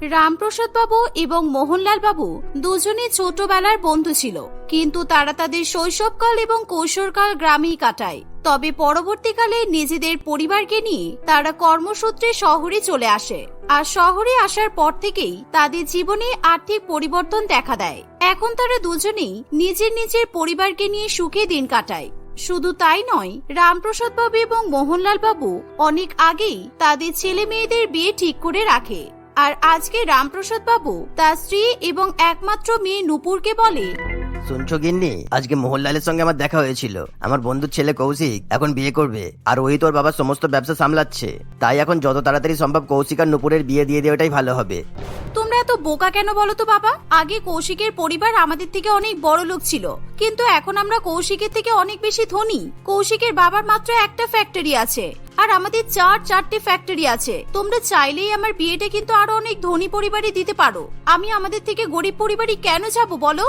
রামপ্রসাদ বাবু এবং মোহনলাল বাবু দুজনে ছোটবেলার বন্ধু ছিল। কিন্তু তারা তাদের শৈশবকাল এবং কৈশোরকাল গ্রামেই কাটায়। তবে পরবর্তীকালে নিজেদের পরিবারকে নিয়ে তারা কর্মসূত্রে শহরে চলে আসে। আর শহরে আসার পর থেকেই তাদের জীবনে আর্থিক পরিবর্তন দেখা দেয়। এখন তারা দুজনেই নিজের নিজের পরিবারকে নিয়ে সুখে দিন কাটায়। শুধু তাই নয় রামপ্রসাদ বাবু এবং মোহনলাল বাবু অনেক আগেই তাদের ছেলে মেয়েদের বিয়ে ঠিক করে রাখে। আর আজকে রামপ্রসাদ বাবু তার স্ত্রী এবং একমাত্র মেয়ে নুপুরকে বলে। শুনছো গিন্নি? আজকে মোহনলালের সঙ্গে আমার দেখা হয়েছিল। আমার বন্ধুর ছেলে কৌশিক এখন বিয়ে করবে আর ওই তোর বাবার সমস্ত ব্যবসা সামলাচ্ছে। তাই এখন যত তাড়াতাড়ি সম্ভব কৌশিক আর নুপুরের বিয়ে দিয়ে দেওয়াটাই ভালো হবে। এত বোকা কেন বলো তো বাবা? আগে কৌশিকের পরিবার আমাদের থেকে অনেক বড় লোক ছিল। কিন্তু এখন আমরা কৌশিকের থেকে অনেক বেশি ধনী। কৌশিকের বাবার মাত্র একটা ফ্যাক্টরি আছে। আর আমাদের চার চারটে ফ্যাক্টরি আছে। তোমরা চাইলেই আমার বিয়েটা কিন্তু আরও অনেক ধনী পরিবারে দিতে পারো। আমি আমাদের থেকে গরিব পরিবারই কেন যাব বলো?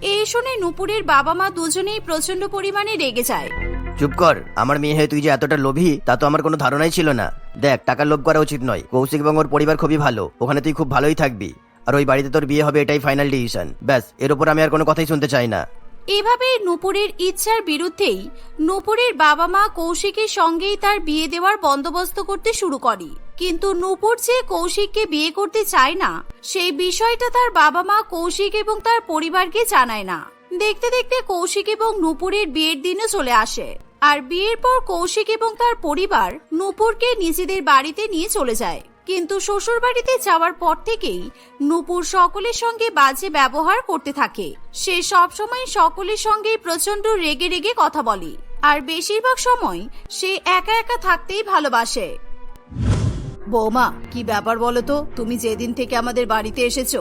এই শুনে নুপুরের বাবা মা দুজনেই প্রচণ্ড পরিমাণে রেগে যায়। চুপ কর, আমার মেয়ে হয়ে তুই যে এতটা লোভী, তা তো আমার কোনো ধারণাই ছিল না। দেখ টাকার লোভ করা উচিত নয়। কৌশিক এবং ওর পরিবার খুবই ভালো, ওখানে তুই খুব ভালোই থাকবি। আর ওই বাড়িতে তোর বিয়ে হবে, এটাই ফাইনাল ডিসিশন ব্যাস, এর উপর আমি আর কোনো কথাই শুনতে চাই না। এভাবে নূপুরের ইচ্ছার বিরুদ্ধেই নূপুরের বাবা মা কৌশিকের সঙ্গেই তার বিয়ে দেওয়ার বন্দোবস্ত করতে শুরু করে। কিন্তু নূপুর যে কৌশিককে বিয়ে করতে চায় না, সেই বিষয়টা তার বাবা মা কৌশিক এবং তার পরিবারকে জানায় না। দেখতে দেখতে কৌশিক এবং নূপুরের বিয়ের দিনও চলে আসে। আর বিয়ের পর কৌশিক এবং তার পরিবার নূপুরকে নিজেদের বাড়িতে নিয়ে চলে যায়। কিন্তু শ্বশুর বাড়িতে যাওয়ার পর থেকেই নূপুর সকলের সঙ্গে বাজে ব্যবহার করতে থাকে। সে সবসময় সকলের সঙ্গে প্রচণ্ড রেগে রেগে কথা বলে। আর বেশিরভাগ সময় সে একা একা থাকতেই ভালোবাসে। বৌমা, কি ব্যাপার বলো তো? তুমি যেদিন থেকে আমাদের বাড়িতে এসেছ,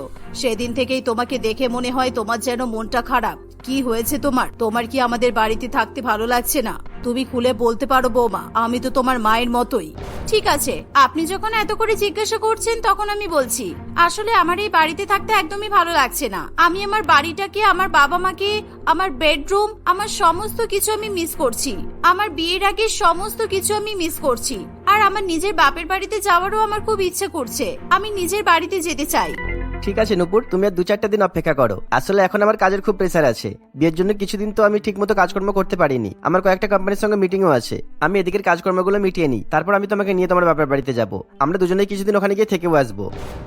সেদিন থেকেই তোমাকে দেখে মনে হয় তোমার যেন মনটা খারাপ। কি হয়েছে তোমার? তোমার কি আমাদের বাড়িতে থাকতে ভালো লাগছে না? তুমি খুলে বলতে পারো বৌমা, আমি তো তোমার মায়ের মতোই। ঠিক আছে, আপনি যখন এত করে জিজ্ঞাসা করছেন, তখন আমি বলছি, আসলে আমার এই বাড়িতে থাকতে একদমই ভালো লাগছে না। আমি আমার বাড়িটাকে, আমার বাবা মাকে, আমার বেডরুম, আমার সমস্ত কিছু আমি মিস করছি। আমার বিয়ের আগে সমস্ত কিছু আমি মিস করছি। আর আমার নিজের বাপের বাড়িতে যাওয়ারও আমার খুব ইচ্ছে করছে। আমি নিজের বাড়িতে যেতে চাই। ঠিক আছে নুপুর তুমি আর দু চারটা দিন অপেক্ষা করো। আসলে এখন আমার কাজের খুব প্রেসার আছে। বিয়ের জন্য কিছুদিন তো আমি ঠিক মতো কাজকর্ম করতে পারিনি। আমার কয়েকটা কোম্পানির সঙ্গে মিটিংও আছে। আমি এদিকের কাজকর্মগুলো মিটিয়ে নিই। তারপর আমি তোমাকে নিয়ে তোমার বাপের বাড়িতে যাব। আমরা দুজনেই কিছুদিন ওখানে গিয়ে থেকেও আসব।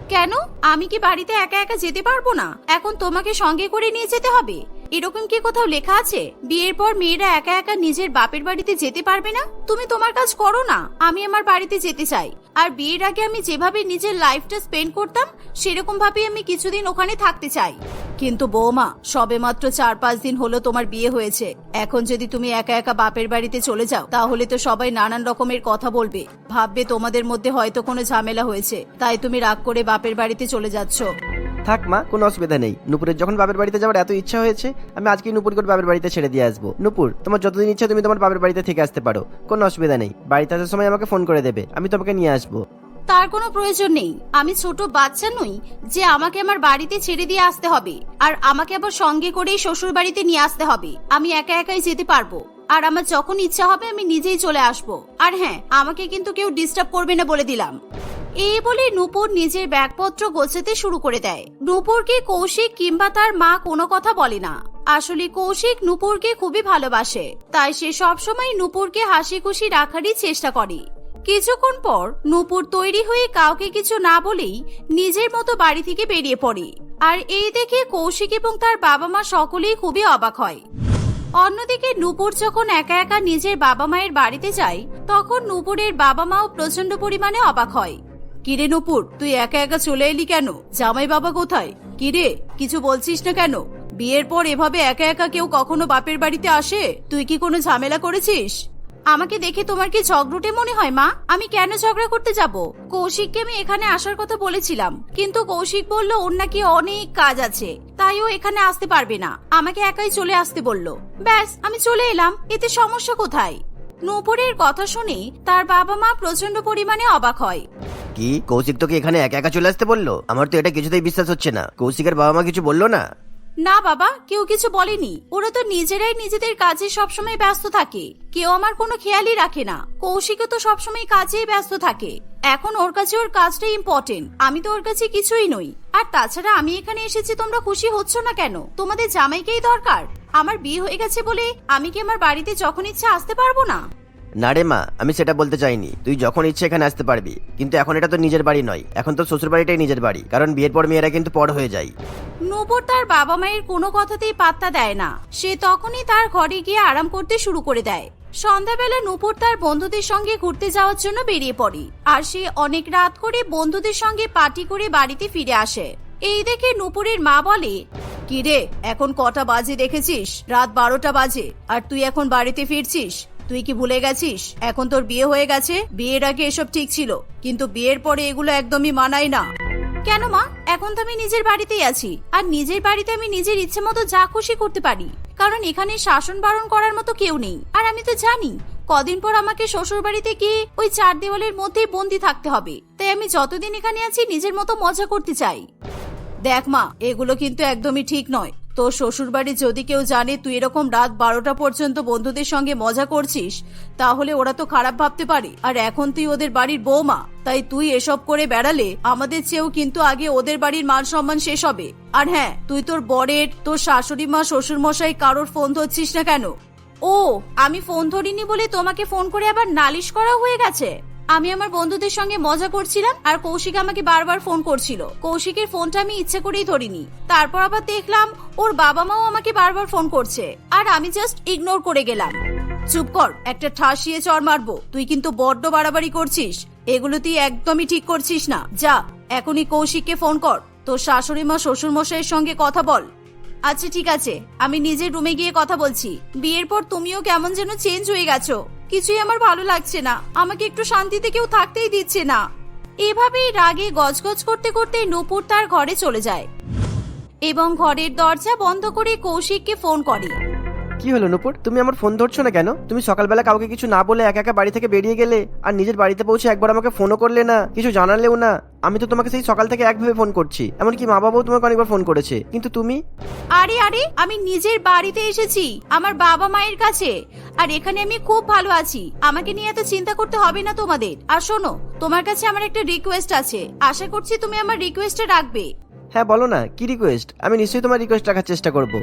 কেন? আমি কি বাড়িতে একা একা যেতে পারব না? এখন তোমাকে সঙ্গে করে নিয়ে যেতে হবে। এরকম কি কোথাও লেখা আছে? বিয়ের পর মেয়েরা একা একা নিজের বাপের বাড়িতে যেতে পারবে না? তুমি তোমার কাজ করো না। আমি আমার বাড়িতে যেতে চাই। আর বিয়ের আগে আমি যেভাবে নিজের লাইফটা স্পেন্ড করতাম, সেরকম ভাবে আমি কিছুদিন ওখানে থাকতে চাই। কিন্তু বৌমা সবে মাত্র চার পাঁচ দিন হলো তোমার বিয়ে হয়েছে। এখন যদি তুমি একা একা বাপের বাড়িতে চলে যাও, তাহলে তো সবাই নানান রকমের কথা বলবে। ভাববে তোমাদের মধ্যে হয়তো কোনো ঝামেলা হয়েছে। তাই তুমি রাগ করে বাপের বাড়িতে চলে যাচ্ছ। থাক মা, কোনো অসুবিধা নেই। নুপুরের যখন বাপের বাড়িতে যাওয়ার এত ইচ্ছা হয়েছে, আমি আজকেই নুপুরকে বাপের বাড়িতে ছেড়ে দিয়ে আসব। নুপুর, তোমার যতদিন ইচ্ছা তুমি তোমার বাপের বাড়িতে থেকে আসতে পারো। কোনো অসুবিধা নেই। বাড়িতে আসার সময় আমাকে ফোন করে দেবে। আমি তোমাকে নিয়ে আসব। তার কোনো প্রয়োজন নেই। আমি ছোট বাচ্চা নই যে আমাকে আমার বাড়িতে ছেড়ে দিয়ে আসতে হবে। আর আমাকে আবার সঙ্গে করেই শ্বশুর বাড়িতে নিয়ে আসতে হবে। আমি একা একাই যেতে পারব। আর আমার যখন ইচ্ছা হবে, আমি নিজেই চলে আসব। আর হ্যাঁ আমাকে কিন্তু কেউ ডিস্টার্ব করবে না বলে দিলাম। এই বলে নূপুর নিজের ব্যাগপত্র গোছাতে শুরু করে দেয়। নূপুরকে কৌশিক কিংবা তার মা কোনো কথা বলে না। আসলে কৌশিক নূপুরকে খুবই ভালোবাসে। তাই সে সবসময় নূপুরকে হাসি খুশি রাখারই চেষ্টা করে। কিছুক্ষণ পর নূপুর তৈরি হয়ে কাউকে কিছু না বলেই নিজের মতো বাড়ি থেকে বেরিয়ে পড়ে। আর এই দেখে কৌশিক এবং তার বাবা মা সকলেই খুবই অবাক হয়। অন্যদিকে নূপুর যখন একা একা নিজের বাবা মায়ের বাড়িতে যায়, তখন নূপুরের বাবা মাও প্রচণ্ড পরিমাণে অবাক হয়। কিরে নূপুর, তুই একা একা চলে এলি কেন? জামাই বাবা কোথায়? কিরে, কিছু বলছিস না কেন? বিয়ের পর এভাবে একা একা কেউ কখনো বাপের বাড়িতে আসে? তুই কি কোনো ঝামেলা করেছিস? আমাকে দেখে তোমার কি ঝগড়ুটে মনে হয়, মা? আমি কেন ঝগড়া করতে যাব? কৌশিককে আমি এখানে আসার কথা বলেছিলাম, কিন্তু কৌশিক বলল, ওর নাকি অনেক কাজ আছে। তাই ও এখানে আসতে পারবে না। আমাকে একাই চলে আসতে বলল। ব্যাস, আমি চলে এলাম। এতে সমস্যা কোথায়? নূপুরের কথা শুনে তার বাবা মা প্রচণ্ড পরিমাণে অবাক হয়। কি? কৌশিক তোকে এখানে একা একা চলে আসতে বলল? আমার তো এটা কিছুতেই বিশ্বাস হচ্ছে না। কৌশিকের বাবা মা কিছু বলল না? না বাবা, কেউ কিছু বলেনি। ওরা তো নিজেরাই নিজেদের কাজে সবসময় ব্যস্ত থাকে। কেউ আমার কোনো খেয়ালই রাখে না। কৌশিকও তো সবসময় কাজেই ব্যস্ত থাকে। এখন ওর কাছে ওর কাজটা ইম্পর্টেন্ট আমি তো ওর কাছে কিছুই নই। আর তাছাড়া আমি এখানে এসেছি, তোমরা খুশি হচ্ছ না কেন? তোমাদের জামাইকেই দরকার। আমার বিয়ে হয়ে গেছে বলে আমি কি আমার বাড়িতে যখন ইচ্ছা আসতে পারব না? না রে মা, আমি সেটা বলতে চাইনি। তুই যখন ইচ্ছে এখানে আসতে পারবি। কিন্তু এখন এটা তো নিজের বাড়ি নয়। এখন তো শ্বশুর বাড়িটাই নিজের বাড়ি। কারণ বিয়ের পর মেয়েরা কিন্তু পর হয়ে যায়। নূপুর তার বাবা মায়ের কোনো কথাতেই পাত্তা দেয় না। সে তখনই তার ঘরে গিয়ে আরাম করতে শুরু করে দেয়। সন্ধ্যাবেলা নূপুর তার বন্ধুদের সঙ্গে ঘুরতে যাওয়ার জন্য বেরিয়ে পড়ে। আর সে অনেক রাত করে বন্ধুদের সঙ্গে পার্টি করে বাড়িতে ফিরে আসে। এই দেখে নূপুরের মা বলে, কিরে, এখন কটা বাজে দেখেছিস? রাত বারোটা বাজে। আর তুই এখন বাড়িতে ফিরছিস? তুই কি ভুলে গেছিস? এখন তোর বিয়ে হয়ে গেছে বিয়ের আগে এসব ঠিক ছিল কিন্তু বিয়ের পরে এগুলো একদমই মানায় না। কেন মা? এখন তো আমি নিজের বাড়িতেই আছি আর নিজের বাড়িতে আমি নিজের ইচ্ছে মতো যা খুশি করতে পারি। কারণ এখানে শাসন বারণ করার মতো কেউ নেই। আর আমি তো জানি কদিন পর আমাকে শ্বশুর বাড়িতে গিয়ে ওই চার দেওয়ালের মধ্যেই বন্দি থাকতে হবে। তাই আমি যতদিন এখানে আছি নিজের মতো মজা করতে চাই। দেখ মা এগুলো কিন্তু একদমই ঠিক নয়। তোর শ্বশুর বাড়ি যদি কেউ জানে, তুই এরকম রাত বারোটা পর্যন্ত বন্ধুদের সঙ্গে মজা করছিস, তাহলে ওরা তো খারাপ ভাবতে পারে। আর এখন তুই ওদের বাড়ির বৌমা, তাই তুই এসব করে বেড়ালে আমাদের চেয়েও কিন্তু আগে ওদের বাড়ির মান সম্মান শেষ হবে। আর হ্যাঁ তুই তোর বরের, তোর শাশুড়ি মা শ্বশুর মশাই কারোর ফোন ধরছিস না কেন? ও, আমি ফোন ধরিনি বলে তোমাকে ফোন করে আবার নালিশ করা হয়ে গেছে? আমি আমার বন্ধুদের সঙ্গে মজা করছিলাম আর কৌশিক আমাকে বারবার ফোন করছিল। কৌশিকের ফোনটা আমি ইচ্ছে করেই ধরিনি। তারপর আবার দেখলাম ওর বাবা মাও আমাকে বারবার ফোন করছে আর আমি জাস্ট ইগনোর করে গেলাম। চুপ কর, একটা ঠাসিয়ে চর মারবো। তুই কিন্তু বড্ড বাড়াবাড়ি করছিস। এগুলো তুই একদমই ঠিক করছিস না। যা, এখনই কৌশিককে ফোন কর। তোর শাশুড়ি মা শ্বশুর মশাইয়ের সঙ্গে কথা বল। আচ্ছা ঠিক আছে। আমি নিজের রুমে গিয়ে কথা বলছি। বিয়ের পর তুমিও কেমন যেন চেঞ্জ হয়ে গেছো। কিছুই আমার ভালো লাগছে না। আমাকে একটু শান্তিতে কেউ থাকতেই দিচ্ছে না। এভাবেই রাগে গজগজ করতে করতে নূপুর তার ঘরে চলে যায়। এবং ঘরের দরজা বন্ধ করে কৌশিককে ফোন করে। কি হলো নুপুর? তুমি আমার ফোন ধরছো না কেন? তুমি সকালবেলা কাউকে কিছু না বলে একা একা বাড়ি থেকে বেরিয়ে গেলে আর নিজের বাড়িতে পৌঁছে একবার আমাকে ফোনও করলে না কিছু জানালেও না। আমি তো তোমাকে সেই সকাল থেকে একভাবে ফোন করছি। এমনকি মা বাবাও তোমাকে অনেকবার ফোন করেছে। কিন্তু তুমি? আরে আরে আমি নিজের বাড়িতে এসেছি আমার বাবা মায়ের কাছে। আর এখানে আমি খুব ভালো আছি। আমাকে নিয়ে এত চিন্তা করতে হবে না তোমাদের। আর শোনো তোমার কাছে আমার একটা রিকোয়েস্ট আছে। আশা করছি তুমি আমার রিকোয়েস্টটা রাখবে। হ্যাঁ বলো না কি রিকোয়েস্ট আমি নিশ্চয়ই তোমার রিকোয়েস্ট রাখার চেষ্টা করব।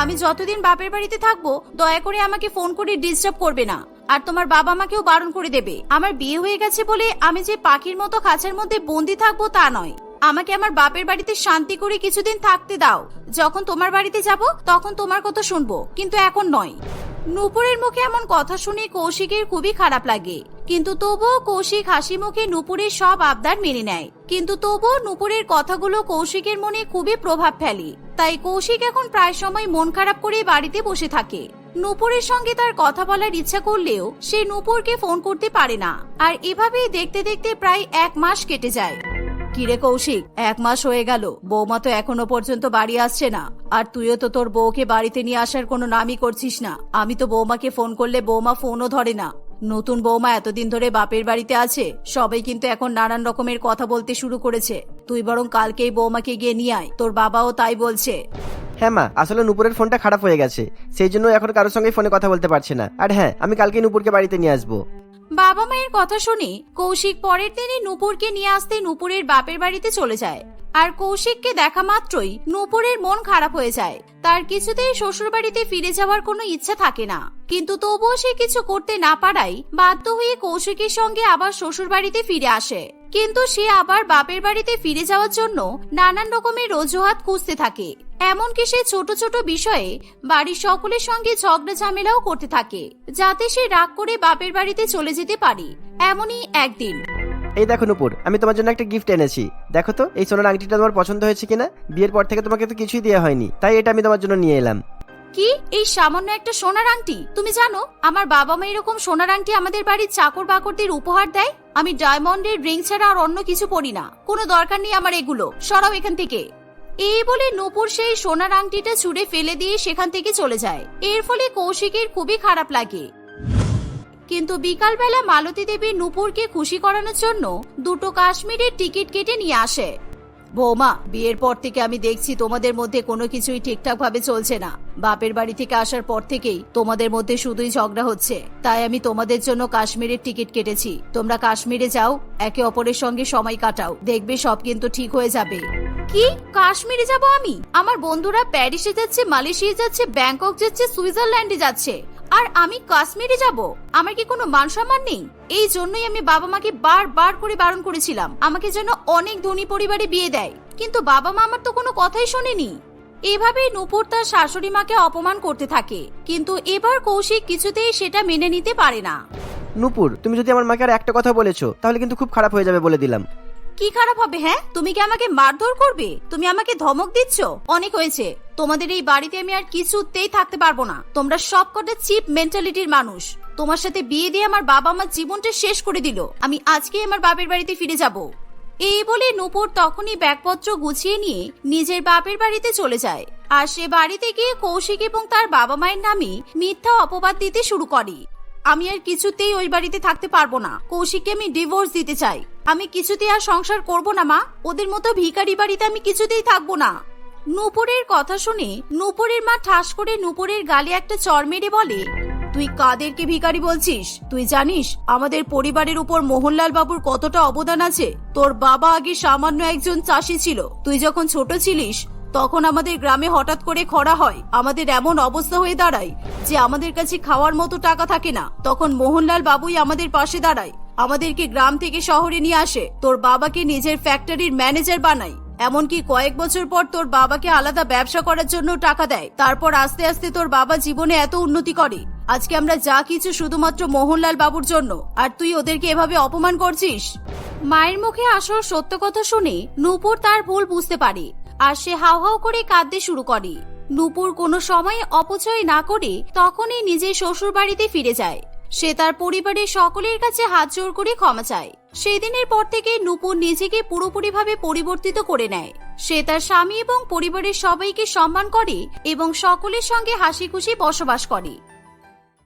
আমি যতদিন বাপের বাড়িতে থাকব, দয়া করে আমাকে ফোন করে ডিস্টার্ব করবে না। আর তোমার বাবা মাকেও বারণ করে দেবে। আমার বিয়ে হয়ে গেছে বলে আমি যে পাখির মতো খাঁচার মধ্যে বন্দি থাকব তা নয়। আমাকে আমার বাপের বাড়িতে শান্তি করে কিছুদিন থাকতে দাও। যখন তোমার বাড়িতে যাব, তখন তোমার কথা শুনব। কিন্তু এখন নয়। নূপুরের মুখে এমন কথা শুনে কৌশিকের খুবই খারাপ লাগে। কিন্তু তবুও কৌশিক হাসি মুখে নূপুরের সব আবদার মেনে নেয়। কিন্তু তবুও নূপুরের কথাগুলো কৌশিকের মনে খুবই প্রভাব ফেলে। তাই কৌশিক এখন প্রায় সময় মন খারাপ করে বাড়িতে বসে থাকে। নূপুরের সঙ্গে তার কথা বলার ইচ্ছা করলেও সে নূপুরকে ফোন করতে পারে না। আর এভাবেই দেখতে দেখতে প্রায় এক মাস কেটে যায়। কিরে কৌশিক, এক মাস হয়ে গেল। বৌমা তো এখনও পর্যন্ত বাড়ি আসছে না। আর তুইও তো তোর বউকে বাড়িতে নিয়ে আসার কোনো নামই করছিস না। আমি তো বৌমাকে ফোন করলে বৌমা ফোনও ধরে না। নতুন বৌমা এতদিন ধরে বাপের বাড়িতে আছে সবাই কিন্তু এখন নানান রকমের কথা বলতে শুরু করেছে। তুই বরং কালকেই বৌমাকে গিয়ে নিয়ে আয় তোর বাবাও তাই বলছে। হ্যাঁ মা আসলে নুপুরের ফোনটা খারাপ হয়ে গেছে সেই জন্য এখন কারোর সঙ্গে ফোনে কথা বলতে পারছে না। আর হ্যাঁ আমি কালকে নুপুরকে বাড়িতে নিয়ে আসব। বাবা মায়ের কথা শুনে কৌশিক পরের দিনই নূপুরকে নিয়ে আসতে নূপুরের বাপের বাড়িতে চলে যায়। আর কৌশিককে দেখা মাত্রই নূপুরের মন খারাপ হয়ে যায়। তার কিছুতেই শ্বশুর বাড়িতে ফিরে যাওয়ার কোনো ইচ্ছা থাকে না। কিন্তু তবুও সে কিছু করতে না পারায় বাধ্য হয়ে কৌশিকের সঙ্গে আবার শ্বশুর বাড়িতে ফিরে আসে। কিন্তু সে আবার বাপের বাড়িতে ফিরে যাওয়ার জন্য নানান রকমের অজুহাত খুঁজতে থাকে। এমনকি সে ছোট ছোট বিষয়ে বাড়ির সকলের সঙ্গে ঝগড়া ঝামেলাও করতে থাকে, যাতে সে রাগ করে বাপের বাড়িতে চলে যেতে পারে। এমনই একদিন এই দেখো নুপুর, আমি তোমার জন্য একটা গিফট এনেছি। দেখো তো, এই সোনার আংটিটা তোমার পছন্দ হয়েছে কিনা? বিয়ের পর থেকে তোমাকে তো কিছুই দেওয়া হয়নি, তাই এটা আমি তোমার জন্য নিয়ে এলাম। কি? এই সামান্য একটা সোনার আংটি? তুমি জানো, আমার বাবা মা এরকম সোনার আংটি আমাদের বাড়ির চাকর বাকরদের উপহার দেয়? আমি ডায়মন্ডের রিং ছাড়া আর অন্য কিছু পরি না। কোনো দরকার নেই আমার এগুলো, সরাও এখান থেকে। এই বলে নূপুর সেই সোনার আংটিটা ছুঁড়ে ফেলে দিয়ে সেখান থেকে চলে যায়। এর ফলে কৌশিকের খুবই খারাপ লাগে। কিন্তু বিকালবেলা মালতী দেবী নূপুরকে খুশি করানোর জন্য দুটো কাশ্মীরের টিকিট কেটে নিয়ে আসে। বৌমা, বিয়ের পর থেকে আমি দেখছি তোমাদের মধ্যে কোনো কিছুই ঠিকঠাক ভাবে চলছে না। বাপের বাড়ি থেকে আসার পর থেকেই তোমাদের মধ্যে শুধুই ঝগড়া হচ্ছে। তাই আমি তোমাদের জন্য কাশ্মীরের টিকিট কেটেছি। তোমরা কাশ্মীরে যাও, একে অপরের সঙ্গে সময় কাটাও। দেখবে সব কিন্তু ঠিক হয়ে যাবে। কি? কাশ্মীরে যাব আমি? আমার বন্ধুরা প্যারিসে যাচ্ছে মালয়েশিয়া যাচ্ছে, ব্যাংকক যাচ্ছে, সুইজারল্যান্ডে যাচ্ছে। আর আমি কাশ্মীরে যাব। আমার কি কোনো মান সম্মান নেই? এই জন্যই আমি বাবা মাকে বারবার করে বারণ করেছিলাম। আমাকে যেন অনেক ধনী পরিবারে বিয়ে দেয়। কিন্তু বাবা মা আমার তো কোনো কথাই শোনেনি। এভাবেই নূপুর তার শাশুড়ি মাকে অপমান করতে থাকে। কিন্তু এবার কৌশিক কিছুতেই সেটা মেনে নিতে পারে না। নুপুর, তুমি যদি আমার মাকে আর একটা কথা বলেছ, তাহলে কিন্তু খুব খারাপ হয়ে যাবে বলে দিলাম। কি খারাপ হবে হ্যাঁ? তুমি কি আমাকে মারধর করবে? তুমি আমাকে ধমক দিচ্ছ? অনেক হয়েছে। তোমাদের এই বাড়িতে আমি আর কিছুতেই থাকতে পারব না। তোমরা সব কটা চিপ মেন্টালিটির মানুষ। তোমার সাথে বিয়ে দিয়ে আমার বাবা আমার জীবনটা শেষ করে দিল। আমি আজকে আমার বাপের বাড়িতে ফিরে যাব। এই বলে নূপুর তখনই ব্যাগপত্র গুছিয়ে নিয়ে নিজের বাপের বাড়িতে চলে যায়। আর সে বাড়িতে গিয়ে কৌশিক এবং তার বাবা মায়ের নামে মিথ্যা অপবাদ দিতে শুরু করে। আমি আর কিছুতেই ওই বাড়িতে থাকতে পারব না। কৌশিককে আমি ডিভোর্স দিতে চাই। আমি কিছুতেই আর সংসার করব না, মা। ওদের মতো ভিখারি বাড়িতে আমি কিছুতেই থাকব না। নূপুরের কথা শুনে নূপুরের মা ঠাস করে নূপুরের গালে একটা চর মেরে বলে, তুই কাদেরকে ভিখারি বলছিস? তুই জানিস আমাদের পরিবারের উপর মোহনলাল বাবুর কতটা অবদান আছে? তোর বাবা আগে সামান্য একজন চাষি ছিল। তুই যখন ছোট ছিলিস তখন আমাদের গ্রামে হঠাৎ করে খরা হয়। আমাদের এমন অবস্থা হয়ে দাঁড়ায় যে আমাদের কাছে খাওয়ার মতো টাকা থাকে না। তখন মোহনলাল বাবুই আমাদের পাশে দাঁড়ায়। আমাদেরকে গ্রাম থেকে শহরে নিয়ে আসে। তোর বাবাকে নিজের ফ্যাক্টরির ম্যানেজার বানায়। এমনকি কয়েক বছর পর তোর বাবাকে আলাদা ব্যবসা করার জন্য টাকা দেয়। তারপর আস্তে আস্তে তোর বাবা জীবনে এত উন্নতি করে। আজকে আমরা যা কিছু শুধুমাত্র মোহনলাল বাবুর জন্য। আর তুই ওদেরকে এভাবে অপমান করছিস? মায়ের মুখে আসল সত্য কথা শুনে নূপুর তার ভুল বুঝতে পারে। আর সে হাউ হাউ করে কাঁদতে শুরু করে। নূপুর কোনো সময় অপচয় না করে তখনই নিজের শ্বশুর বাড়িতে ফিরে যায়। সে তার পরিবারের সকলের কাছে হাত জোর করে ক্ষমা চায়। সেই দিনের পর থেকে নূপুর নিজেকে পুরোপুরিভাবে পরিবর্তিত করে নেয়। সে তার স্বামী এবং পরিবারের সবাইকে সম্মান করে এবং সকলের সঙ্গে হাসি খুশি বসবাস করে।